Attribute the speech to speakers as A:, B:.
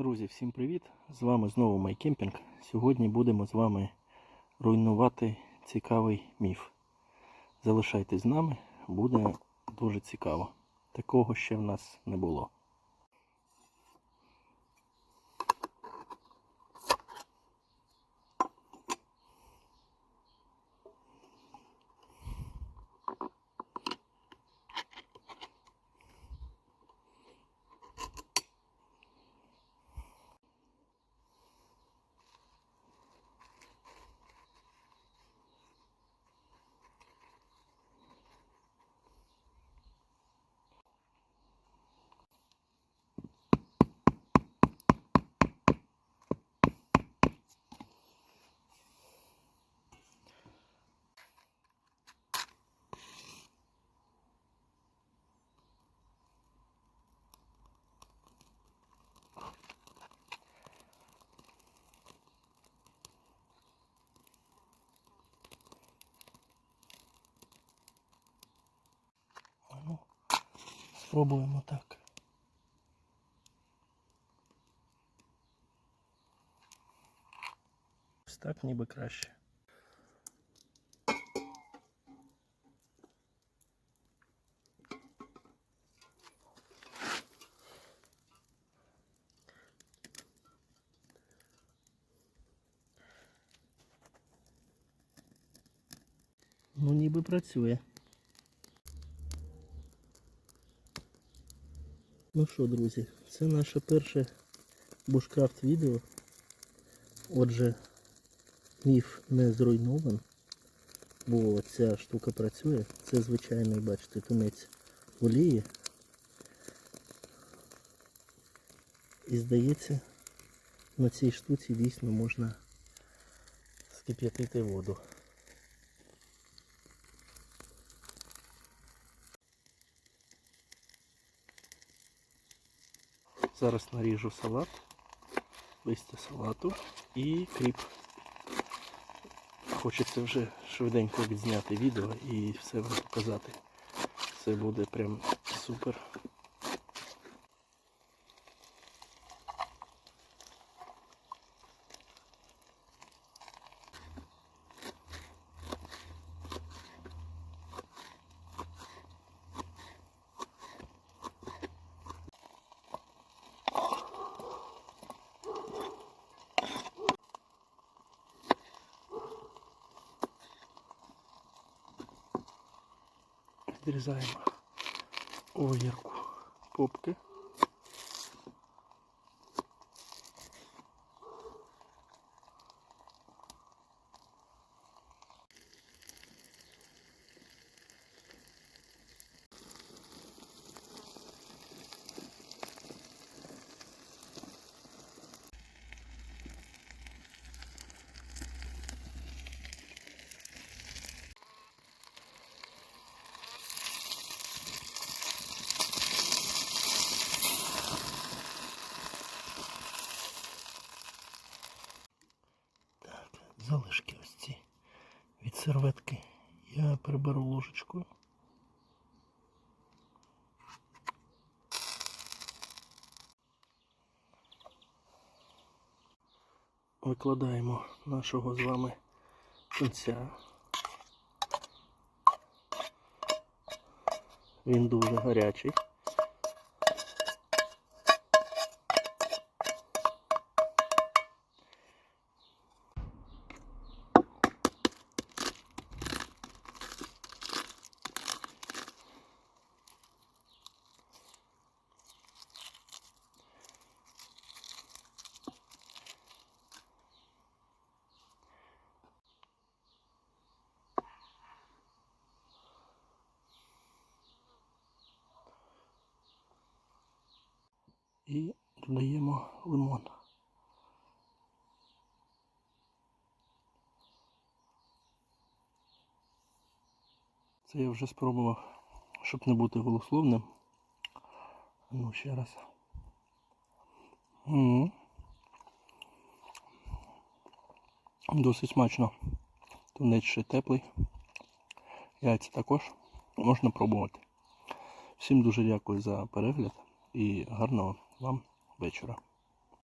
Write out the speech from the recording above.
A: Друзі, всім привіт! З вами знову Майкемпінг. Сьогодні будемо з вами руйнувати цікавий міф. Залишайтесь з нами, буде дуже цікаво. Такого ще в нас не було. А Ну, спробуємо так. Ось так ніби краще. Ну, ніби працює. Ну що, друзі, це наше перше бушкрафт відео. Отже, міф не зруйнован, бо ця штука працює. Це звичайний, бачите, тунець олії. І здається, на цій штуці дійсно можна скип'ятити воду. Зараз наріжу салат, листя салату і кріп. Хочеться вже швиденько відзняти відео і все вам показати. Це буде прям супер. Відрізаємо огірку попки. Так, залишки ось ці від серветки. Я приберу ложечкою. Викладаємо нашого з вами тунця. Він дуже гарячий. І додаємо лимон. Це я вже спробував, щоб не бути голословним. Ну, ще раз. М. Досить смачно. Тунець ще теплий. Яйця також можна пробувати. Всім дуже дякую за перегляд і гарного вам вечора.